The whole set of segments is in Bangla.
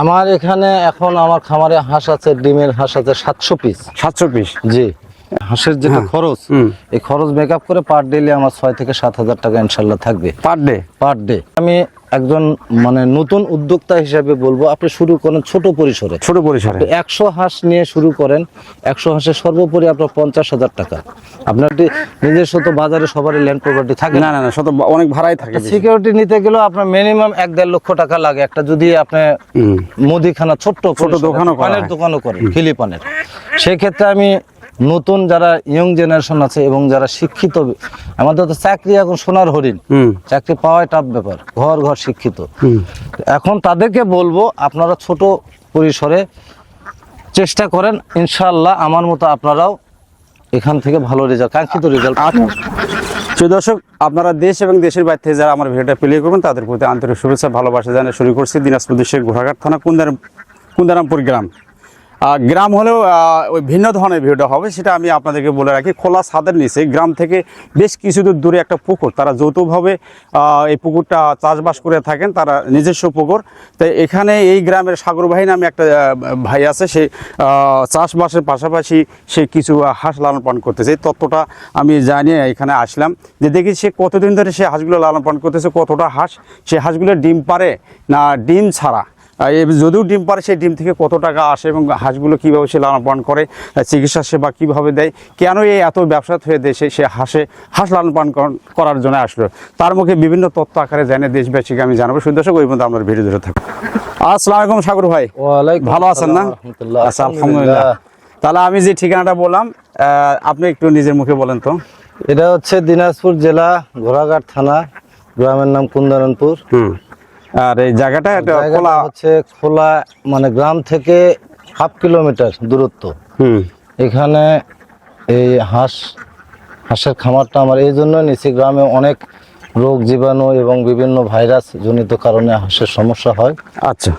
আমার এখানে এখন আমার খামারে হাঁস আছে ডিমের হাঁস আছে সাতশো পিস সাতশো পিস জি। হাঁসের যেটা খরচ এই খরচ মেকআপ করে পার ডেলি আমার ছয় থেকে সাত হাজার টাকা ইনশাল্লাহ থাকবে। পার ডে পার ডে আমি একজন মানে নতুন উদ্যোক্তা হিসাবে বলব আপনি শুরু করেন ছোট পরিসরে। ছোট পরিসরে। একশো হাঁস নিয়ে শুরু করেন একশো হাঁসের সর্বোপরি আপনার পঞ্চাশ হাজার টাকা। আপনার নিজস্ব তো বাজারে সবারই ল্যান্ড প্রপার্টি থাকে। না না না শত অনেক ভাড়াই থাকে সিকিউরিটি নিতে গেলেও আপনার মিনিমাম এক দেড় লক্ষ টাকা লাগে। একটা যদি আপনি মুদিখানা ছোট্ট ছোট দোকানও পানের দোকানও করে ফিলিপানের সেই ক্ষেত্রে আমি নতুন যারা ইয়ং জেনারেশন আছে এবং যারা শিক্ষিত আমাদের তো চাকরি এখন সোনার হরিণ। চাকরি পাওয়াই টাফ ব্যাপার ঘর ঘর শিক্ষিত। এখন তাদেরকে বলব আপনারা ছোট পরিসরে চেষ্টা করেন ইনশাল্লাহ আমার মতো আপনারাও এখান থেকে ভালো রেজাল্ট কাঙ্ক্ষিত রেজাল্ট প্রিয় দর্শক আপনারা দেশ এবং দেশের বাইরে থেকে যারা আমার ভিডিওটা প্লে করবেন তাদের প্রতি আন্তরিক শুভেচ্ছা ভালোবাসা জানিয়ে শুরু করছি দিনাজপুর দেশের ঘোড়াঘাট থানা কুন্দারাম কুন্দারামপুর গ্রাম। গ্রাম হলেও ওই ভিন্ন ধরনের ভিউটা হবে, সেটা আমি আপনাদেরকে বলে রাখি। খোলা ছাদের নিচে, গ্রাম থেকে বেশ কিছু দূর দূরে একটা পুকুর। তারা যৌথভাবে এই পুকুরটা চাষবাস করে থাকেন, তারা নিজস্ব পুকুর। তাই এখানে এই গ্রামের সাগর ভাই নামে একটা ভাই আছে, সে চাষবাসের পাশাপাশি সে কিছু হাঁস লালন পালন করতেছে। এই তত্ত্বটা আমি জানিয়ে এখানে আসলাম। যে দেখি সে কতদিন ধরে সে হাঁসগুলো লালন পালন করতেছে, কতটা হাঁস সে হাঁসগুলো ডিম পারে না ডিম ছাড়া। যদিও ডিম পারে সেই ডিম থেকে কত টাকা আসে এবং হাঁসগুলো কীভাবে সে লালন পালন করে চিকিৎসা সেবা কীভাবে দেয় কেন এই এত ব্যবসা হয়ে দেশে সে হাঁসে হাঁস লালন পালন করার জন্য আসলো। তার মুখে বিভিন্ন তথ্য আকারে জানে দেশবাসীকে আমি জানাব। সুদর্শক ওই পর্যন্ত আপনার ভিডিও ধরে থাকব আসসালামু আলাইকুম সাগর ভাই। ভালো আছেন না? আচ্ছা আলহামদুলিল্লাহ। তাহলে আমি যে ঠিকানাটা বললাম আপনি একটু নিজের মুখে বলেন তো। এটা হচ্ছে দিনাজপুর জেলা ঘোড়াঘাট থানা গ্রামের নাম কুন্দারনপুর। হুম। আর এই জায়গাটা একটা খোলা হচ্ছে খোলা মানে গ্রাম থেকে হাফ কিলোমিটার দূরত্ব। হুম। এখানে এই হাঁস হাঁসের খামারটা আমার এই জন্য নিচে গ্রামে অনেক রোগ জীবাণু এবং বিভিন্ন ভাইরাস জনিত কারণে হাঁসের সমস্যা হয়। আচ্ছা।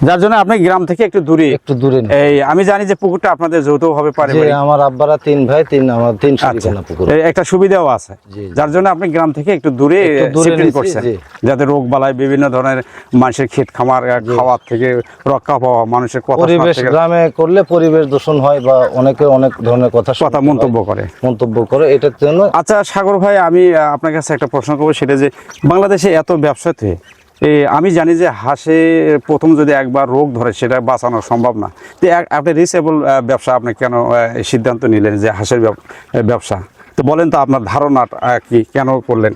যার জন্য আপনি গ্রাম থেকে একটু দূরে। একটু দূরে এই আমি জানি যে পুকুরটা আপনাদের যৌথভাবে পারে আমার আব্বারা তিন ভাই তিন আমার তিন আচ্ছা। পুকুর। একটা সুবিধাও আছে। যার জন্য আপনি গ্রাম থেকে একটু দূরে শিফটিং করছেন। যাতে রোগ বালাই বিভিন্ন ধরনের মানুষের ক্ষেত খামার খাওয়ার থেকে রক্ষা পাওয়া মানুষের কথা পরিবেশ গ্রামে করলে পরিবেশ দূষণ হয় বা অনেকে অনেক ধরনের কথা কথা মন্তব্য করে। মন্তব্য করে। এটার জন্য আচ্ছা সাগর ভাই আমি আপনার কাছে একটা প্রশ্ন করব সেটা যে বাংলাদেশে এত ব্যবসাতে আমি জানি যে হাঁসে প্রথম যদি একবার রোগ ধরে সেটা বাঁচানো সম্ভব না। তো আপনি রিসেবল ব্যবসা আপনি কেন সিদ্ধান্ত নিলেন যে হাঁসের ব্যব- ব্যবসা? তো বলেন তো আপনার ধারণা কি কেন করলেন?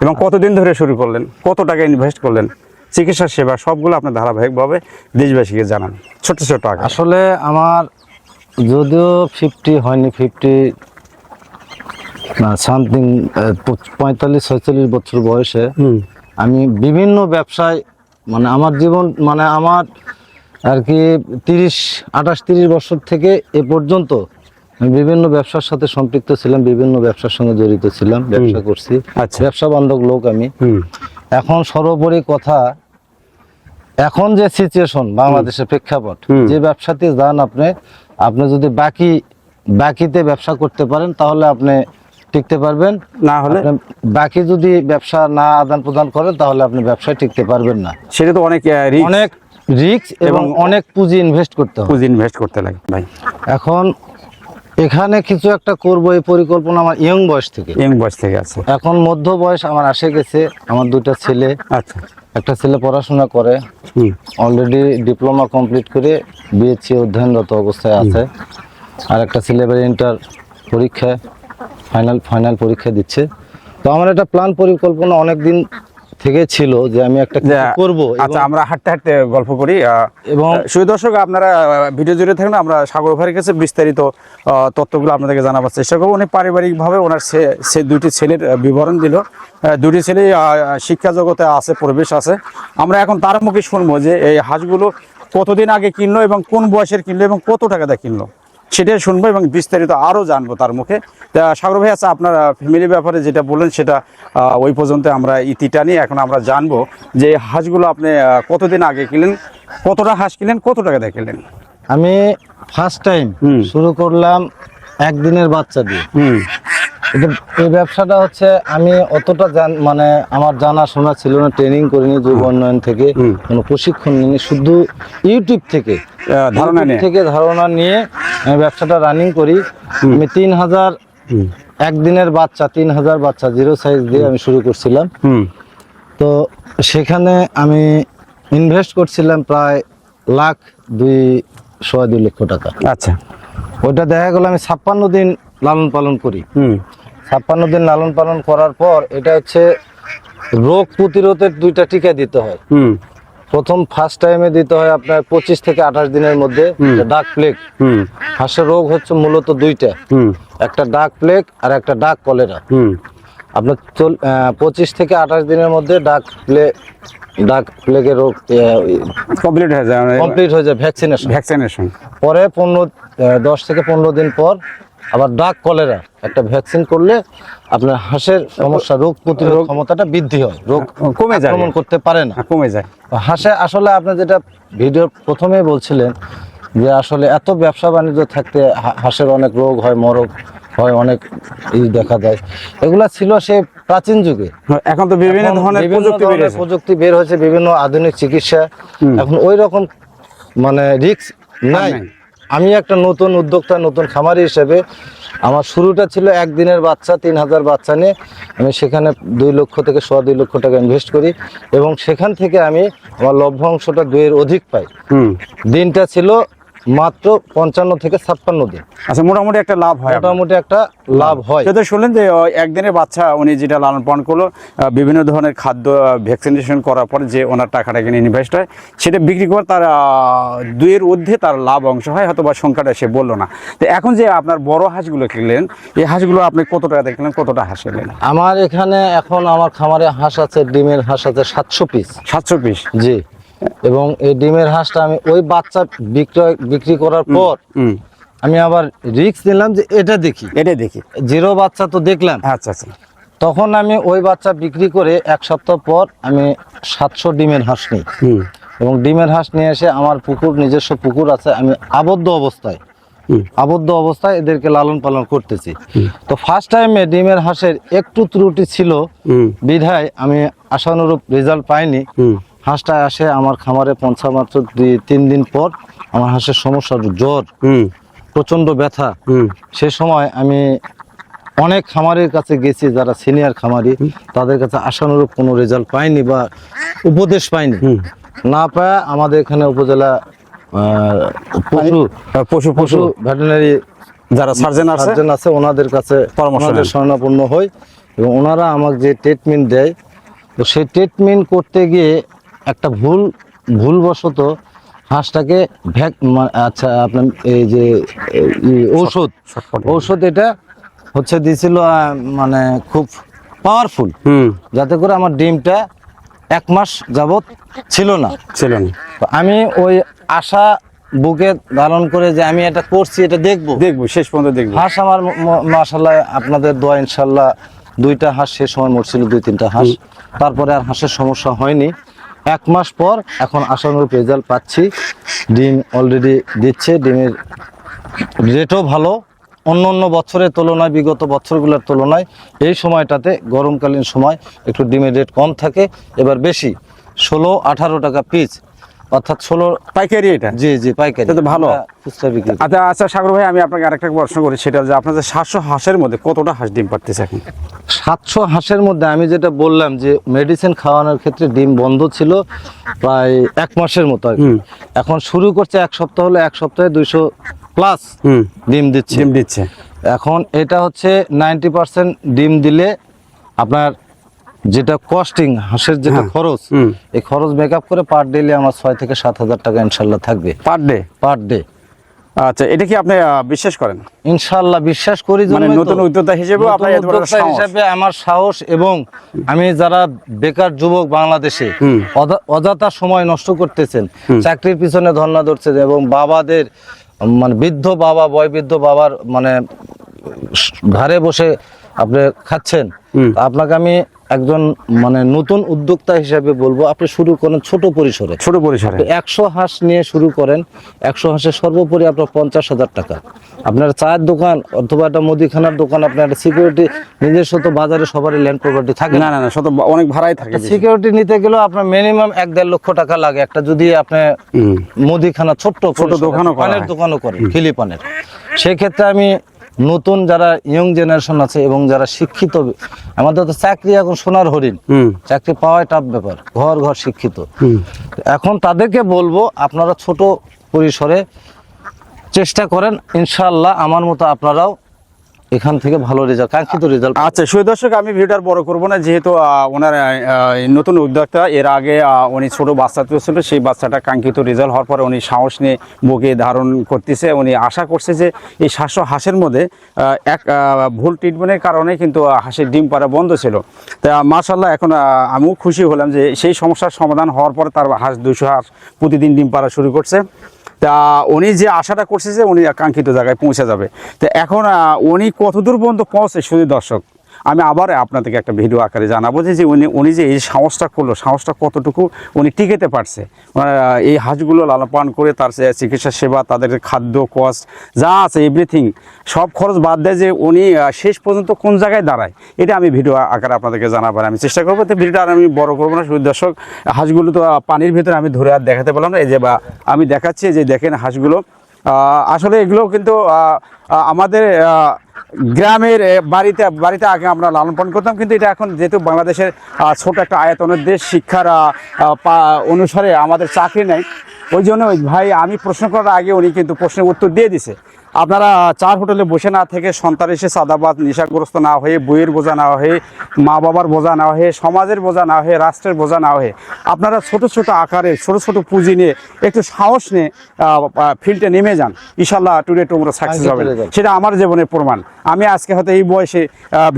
এবং কতদিন ধরে শুরু করলেন? কত টাকা ইনভেস্ট করলেন? চিকিৎসা সেবা সবগুলো আপনি ধারাবাহিকভাবে দেশবাসীকে জানান। ছোট ছোট টাকা আসলে আমার যদিও ফিফটি হয়নি ফিফটি সামথিং পঁয়তাল্লিশ ছয়চল্লিশ বছর বয়সে আমি বিভিন্ন ব্যবসায় মানে আমার জীবন মানে আমার আর কি তিরিশ আঠাশ তিরিশ বছর থেকে এ পর্যন্ত আমি বিভিন্ন ব্যবসার সাথে সম্পৃক্ত ছিলাম বিভিন্ন ব্যবসার সঙ্গে জড়িত ছিলাম ব্যবসা করছি। আচ্ছা। ব্যবসা বান্ধব লোক আমি। এখন সর্বোপরি কথা এখন যে সিচুয়েশন বাংলাদেশের প্রেক্ষাপট যে ব্যবসাতে যান আপনি আপনি যদি বাকি বাকিতে ব্যবসা করতে পারেন তাহলে আপনি টিকতে পারবেন। না হলে বাকি যদি ব্যবসা না আদান প্রদান করেন তাহলে আপনি ব্যবসায় টিকতে পারবেন না। সেটা তো অনেক অনেক রিস্ক এবং অনেক পুঁজি ইনভেস্ট করতে হবে পুঁজি ইনভেস্ট করতে লাগে ভাই। এখন এখানে কিছু একটা করব এই পরিকল্পনা আমার ইয়ং বয়স থেকে। ইয়ং বয়স থেকে আছে। এখন মধ্য বয়স আমার আসে গেছে আমার দুটা ছেলে। আচ্ছা। একটা ছেলে পড়াশোনা করে অলরেডি ডিপ্লোমা কমপ্লিট করে বিএসসি অধ্যয়নরত অবস্থায় আছে। আর একটা ছেলে এবার ইন্টার পরীক্ষায়। ফাইনাল ফাইনাল পরীক্ষা দিচ্ছে। তো আমার একটা প্ল্যান পরিকল্পনা অনেক দিন থেকে ছিল যে আমি একটা করব আচ্ছা আমরা হাঁটতে হাঁটতে গল্প করি এবং সুই দর্শক আপনারা ভিডিও জুড়ে থাকলে আমরা সাগর ভাইয়ের কাছে বিস্তারিত তথ্যগুলো আপনাদেরকে জানাবার চেষ্টা করব। উনি পারিবারিকভাবে ওনার সে দুইটি ছেলের বিবরণ দিল। দুটি ছেলে শিক্ষা জগতে আছে পরিবেশ আছে। আমরা এখন তার মুখে শুনব যে এই হাঁসগুলো কতদিন আগে কিনলো এবং কোন বয়সের কিনলো এবং কত টাকা দিয়ে কিনলো? সেটাই শুনব এবং বিস্তারিত আরও জানব তার মুখে। তা সাগর ভাই আচ্ছা আপনার ফ্যামিলির ব্যাপারে যেটা বললেন সেটা ওই পর্যন্ত আমরা ইতিটা নিয়ে এখন আমরা জানব যে হাঁসগুলো আপনি কতদিন আগে কিনলেন কতটা হাঁস কিনলেন কত টাকা দিয়ে কিনলেন? আমি ফার্স্ট টাইম হুম। শুরু করলাম একদিনের বাচ্চা দিয়ে। এই ব্যবসাটা হচ্ছে আমি অতটা জান মানে আমার জানা শোনা ছিল না ট্রেনিং করিনি যুব উন্নয়ন থেকে কোনো প্রশিক্ষণ নিয়ে শুধু ইউটিউব থেকে। ধারণা নিয়ে। থেকে ধারণা নিয়ে আমি ব্যবসাটা রানিং করি। আমি তিন হাজার। একদিনের বাচ্চা তিন হাজার বাচ্চা জিরো সাইজ দিয়ে আমি শুরু করছিলাম। তো সেখানে আমি ইনভেস্ট করছিলাম প্রায় লাখ দুই সোয়া দুই লক্ষ টাকা। আচ্ছা। ওইটা দেখা গেল আমি ছাপ্পান্ন দিন লালন পালন করি। ছাপ্পান্ন দিন লালন পালন করার পর এটা হচ্ছে রোগ প্রতিরোধের দুইটা টিকা দিতে হয়। হুম। প্রথম ফার্স্ট টাইমে দিতে হয় আপনার পঁচিশ থেকে আঠাশ দিনের মধ্যে ডাক প্লেগ হুম। হাঁসের রোগ হচ্ছে মূলত দুইটা। একটা ডাক প্লেগ আর একটা ডাক কলেরা হুম। আপনার পঁচিশ থেকে আঠাশ দিনের মধ্যে ডাক প্লে ডাক প্লেগের রোগ কমপ্লিট হয়ে যায়। কমপ্লিট হয়ে যায় ভ্যাকসিনেশন ভ্যাকসিনেশন পরে পনেরো দশ থেকে পনেরো দিন পর আবার ডাক কলেরা। একটা ভ্যাকসিন করলে আপনার হাঁসের সমস্যা রোগ প্রতিরোধ ক্ষমতাটা বৃদ্ধি হয়। রোগ কমে যায়। আক্রমণ করতে পারে না। কমে যায়। হাঁসে আসলে আপনি যেটা ভিডিও প্রথমে বলছিলেন যে আসলে এত ব্যবসা বাণিজ্য থাকতে হাঁসের অনেক রোগ হয় মরক হয় অনেক ই দেখা যায়। এগুলা ছিল সে প্রাচীন যুগে। এখন তো বিভিন্ন ধরনের প্রযুক্তি বেরিয়েছে প্রযুক্তি বের হয়েছে বিভিন্ন আধুনিক চিকিৎসা। এখন ওই রকম মানে রিস্ক নাই। আমি একটা নতুন উদ্যোক্তা নতুন খামারি হিসেবে আমার শুরুটা ছিল একদিনের বাচ্চা তিন হাজার বাচ্চা নিয়ে। আমি সেখানে দুই লক্ষ থেকে সোয়া দুই লক্ষ টাকা ইনভেস্ট করি এবং সেখান থেকে আমি আমার লভ্যাংশটা দুইয়ের অধিক পাই। দিনটা ছিল মাত্র পঞ্চান্ন থেকে ছাপ্পান্ন দিন। আচ্ছা মোটামুটি একটা লাভ হয় মোটামুটি একটা লাভ হয়। সেটা শুনলেন যে একদিনের বাচ্চা উনি যেটা লালন পালন করল বিভিন্ন ধরনের খাদ্য ভ্যাকসিনেশন করার পর যে ওনার টাকাটা কিনে ইনভেস্ট হয় সেটা বিক্রি করে তার দুইয়ের ঊর্ধ্বে তার লাভ অংশ হয় হয়তো বা সংখ্যাটা সে বলল না। তো এখন যে আপনার বড় হাঁসগুলো কিনলেন এই হাঁসগুলো আপনি কত টাকা দেখলেন কতটা হাঁস কিনলেন? আমার এখানে এখন আমার খামারে হাঁস আছে ডিমের হাঁস আছে সাতশো পিস। সাতশো পিস? জি। এবং এই ডিমের হাঁসটা আমি ওই বাচ্চা বিক্রয় বিক্রি করার পর আমি আবার রিস্ক নিলাম যে এটা দেখি। এটা দেখি। জিরো বাচ্চা তো দেখলাম। আচ্ছা আচ্ছা। তখন আমি ওই বাচ্চা বিক্রি করে এক সপ্তাহ পর আমি সাতশো ডিমের হাঁস নিই। হুম। এবং ডিমের হাঁস নিয়ে এসে আমার পুকুর নিজস্ব পুকুর আছে আমি আবদ্ধ অবস্থায় আবদ্ধ অবস্থায় এদেরকে লালন পালন করতেছি। তো ফার্স্ট টাইমে ডিমের হাঁসের একটু ত্রুটি ছিল বিধায় আমি আশানুরূপ রেজাল্ট পাইনি। হাঁসটা আসে আমার খামারে পৌঁছা মাত্র তিন দিন পর আমার হাঁসের সমস্যা জ্বর হুম। প্রচণ্ড ব্যথা। সে সময় আমি অনেক খামারের কাছে গেছি যারা সিনিয়র খামারি তাদের কাছে আশানুরূপ কোনো রেজাল্ট পাইনি বা উপদেশ পাইনি। না পায় আমাদের এখানে উপজেলা পশু পশু পশু। ভেটেনারি যারা সার্জেন সার্জন আছে ওনাদের কাছে পরামর্শ ওনাদের নেন। শরণাপন্ন হই। এবং ওনারা আমাকে যে ট্রিটমেন্ট দেয় তো সেই ট্রিটমেন্ট করতে গিয়ে একটা ভুল ভুলবশত হাঁসটাকে ভ্যাক আচ্ছা আপনার এই যে ঔষধ ঔষধ এটা হচ্ছে আহ, মানে খুব পাওয়ারফুল যাতে করে আমার ডিমটা এক মাস যাবত ছিল না। ছিলেন তো আমি ওই আশা বুকে ধারণ করে যে আমি এটা করছি এটা দেখব। দেখব শেষ পর্যন্ত দেখব। হাঁস আমার মাসাল্লাহ আপনাদের দোয়া ইনশাল্লাহ দুইটা হাঁস সে সময় মরছিল দুই তিনটা হাঁস। তারপরে আর হাঁসের সমস্যা হয়নি। এক মাস পর এখন আশানুরূপ রেজাল্ট পাচ্ছি। ডিম অলরেডি দিচ্ছে, ডিমের রেটও ভালো। অন্য অন্য বছরের তুলনায়, বিগত বছরগুলোর তুলনায় এই সময়টাতে গরমকালীন সময় একটু ডিমের রেট কম থাকে। এবার বেশি, ষোলো আঠারো টাকা পিস অর্থাৎ ষোলো পাইকারি এটা? জি জি পাইকারি। এটা ভালো। খুচরা বিক্রি আচ্ছা আচ্ছা সাগর ভাই আমি আপনাকে আরেকটা প্রশ্ন করি সেটা যে আপনাদের সাতশো হাঁসের মধ্যে কতটা হাঁস ডিম পারতেছে এখন? সাতশো হাঁসের মধ্যে আমি যেটা বললাম যে মেডিসিন খাওয়ানোর ক্ষেত্রে ডিম বন্ধ ছিল প্রায় এক মাসের মতো আর এখন শুরু করছে এক সপ্তাহ হলে এক সপ্তাহে দুইশো প্লাস ডিম দিচ্ছে। ডিম দিচ্ছে। এখন এটা হচ্ছে নাইনটি পার্সেন্ট ডিম দিলে আপনার যেটা কস্টিং হাঁসের যেটা হ্যাঁ। খরচ। এই খরচ মেকআপ করে পার ডেলে আমার ছয় থেকে সাত হাজার টাকা ইনশাল্লাহ থাকবে পার ডে পার ডে আচ্ছা এটা কি আপনি বিশ্বাস করেন ইনশাল্লাহ বিশ্বাস করি মানে নতুন উদ্যোক্তা নতুন আপনার উদ্যোক্তা। হিসাবে আমার সাহস এবং আমি যারা বেকার যুবক বাংলাদেশে। অযথা সময় নষ্ট করতেছেন চাকরির পিছনে ধর্ণা ধরছেন এবং বাবাদের মানে বৃদ্ধ বাবা বয়বৃদ্ধ বাবার মানে ঘরে বসে আপনি খাচ্ছেন। আপনাকে আমি একজন মানে নতুন উদ্যোক্তা হিসাবে বলব আপনি শুরু করেন ছোট পরিসরে। ছোট পরিসরে। একশো হাঁস নিয়ে শুরু করেন একশো হাঁসের সর্বোপরি আপনার পঞ্চাশ হাজার টাকা। আপনার চায়ের দোকান অথবা একটা মুদিখানার দোকান আপনার একটা সিকিউরিটি নিজস্ব তো বাজারে সবারই ল্যান্ড প্রপার্টি থাকে। না না না শত অনেক ভাড়াই থাকে সিকিউরিটি নিতে গেলেও আপনার মিনিমাম এক দেড় লক্ষ টাকা লাগে। একটা যদি আপনি মুদিখানা ছোট্ট ছোট দোকানও পানের দোকানও করেন খিলি পানের। সেক্ষেত্রে আমি নতুন যারা ইয়ং জেনারেশন আছে এবং যারা শিক্ষিত আমাদের তো চাকরি এখন সোনার হরিণ। হুম। চাকরি পাওয়াই টাফ ব্যাপার ঘর ঘর শিক্ষিত। এখন তাদেরকে বলব আপনারা ছোট পরিসরে চেষ্টা করেন ইনশাল্লাহ আমার মতো আপনারাও এখান থেকে ভালো রেজাল্ট কাঙ্ক্ষিত রেজাল্ট আচ্ছা সুই দর্শক, আমি ভিডিওটা বড় করব না, যেহেতু ওনার নতুন উদ্যোক্তা, এর আগে উনি ছোট বাচ্চা ছিল সেই বাচ্চাটা কাঙ্ক্ষিত রেজাল্ট হওয়ার পরে উনি সাহস নিয়ে বুকে ধারণ করতেছে। উনি আশা করছে যে এই সাতশো হাঁসের মধ্যে এক ভুল ট্রিটমেন্টের কারণে কিন্তু হাঁসের ডিম পাড়া বন্ধ ছিল। তা মার্শাল্লাহ এখন আমিও খুশি হলাম যে সেই সমস্যার সমাধান হওয়ার পরে তার হাঁস দুশো হাঁস প্রতিদিন ডিম পাড়া শুরু করছে। তা উনি যে আশাটা করছে যে উনি কাঙ্ক্ষিত জায়গায় পৌঁছে যাবে। তো এখন উনি কতদূর পর্যন্ত পৌঁছে শুধু দর্শক? আমি আবার আপনাদেরকে একটা ভিডিও আকারে জানাব যে যে উনি উনি যে এই সাহসটা করল, সাহসটা কতটুকু উনি টিকেতে পারছে। এই হাঁসগুলো লালন পালন করে তার চিকিৎসা সেবা, তাদের খাদ্য কস্ট যা আছে এভরিথিং সব খরচ বাদ দেয় যে উনি শেষ পর্যন্ত কোন জায়গায় দাঁড়ায়। এটা আমি ভিডিও আকারে আপনাদেরকে জানাবার আমি চেষ্টা করব। তো ভিডিওটা আর আমি বড় করব না, শুধু দর্শক, হাঁসগুলো তো পানির ভিতরে আমি ধরে আর দেখাতে পারলাম না। এই যে বা, আমি দেখাচ্ছি যে দেখেন হাঁসগুলো। আসলে এগুলো কিন্তু আমাদের গ্রামের বাড়িতে বাড়িতে আগে আমরা লালন পালন করতাম কিন্তু এটা এখন যেহেতু বাংলাদেশের ছোট একটা আয়তনের দেশ শিক্ষার অনুসারে আমাদের চাকরি নেই। ওই জন্য ওই ভাই আমি প্রশ্ন করার আগে উনি কিন্তু প্রশ্নের উত্তর দিয়ে দিছে। আপনারা চার হোটেলে বসে না থেকে সন্তান এসে সাদাবাদ নেশাগ্রস্ত না হয়ে বইয়ের বোঝা না হয়ে মা বাবার বোঝা না হয়ে সমাজের বোঝা না হয়ে রাষ্ট্রের বোঝা না হয়ে আপনারা ছোট ছোট আকারে ছোট ছোট পুঁজি নিয়ে একটু সাহস নিয়ে ফিল্ডে নেমে যান। ইনশাল্লাহ টুডে টুমরো সাকসেস হবে। সেটা আমার জীবনের প্রমাণ। আমি আজকে হয়তো এই বয়সে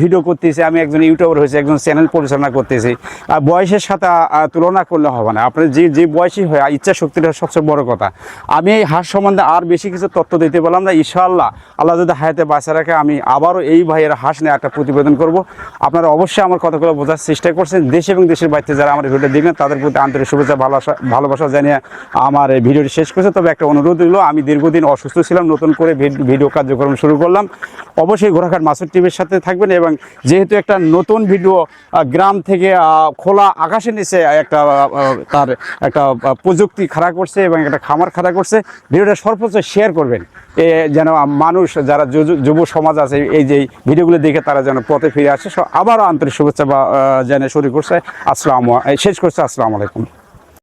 ভিডিও করতেছি, আমি একজন ইউটিউবার হয়েছি, একজন চ্যানেল পরিচালনা করতেছি। আর বয়সের সাথে তুলনা করলে হবে না। আপনার যে যে বয়সী হয় ইচ্ছা শক্তিটা সবচেয়ে বড় কথা। আমি এই হাঁস সম্বন্ধে আর বেশি কিছু তথ্য দিতে পারলাম না। ইনশাআল্লাহ, আল্লাহ যদি হায়াতে বাঁচা রাখে, আমি আবারও এই ভাইয়ের হাঁস নিয়ে একটা প্রতিবেদন করব। আপনারা অবশ্যই আমার কথাগুলো বোঝার চেষ্টা করছেন। দেশ এবং দেশের বাইরে যারা আমার ভিডিও দেখবেন, তাদের প্রতি আন্তরিক শুভেচ্ছা, ভালোবাসা ভালোবাসা জানিয়ে আমার এই ভিডিওটি শেষ করছে। তবে একটা অনুরোধ রইল, আমি দীর্ঘদিন অসুস্থ ছিলাম, নতুন করে ভিডিও কার্যক্রম শুরু করলাম। অবশ্যই ঘোরাঘাট মাসুর টিভির সাথে থাকবেন এবং যেহেতু একটা নতুন ভিডিও গ্রাম থেকে খোলা আকাশের নিচে একটা তার একটা প্রযুক্তি খাড়া করছে এবং একটা খামার খাড়া করছে, ভিডিওটা সর্বোচ্চ শেয়ার করবেন। এ যেন মানুষ, যারা যুব- সমাজ আছে, এই যে ভিডিওগুলো দেখে তারা যেন পথে ফিরে আসে। আবারও আন্তরিক শুভেচ্ছা বা জানিয়ে শুরু করছে। আসসালাম শেষ করছে। আসসালামু আলাইকুম।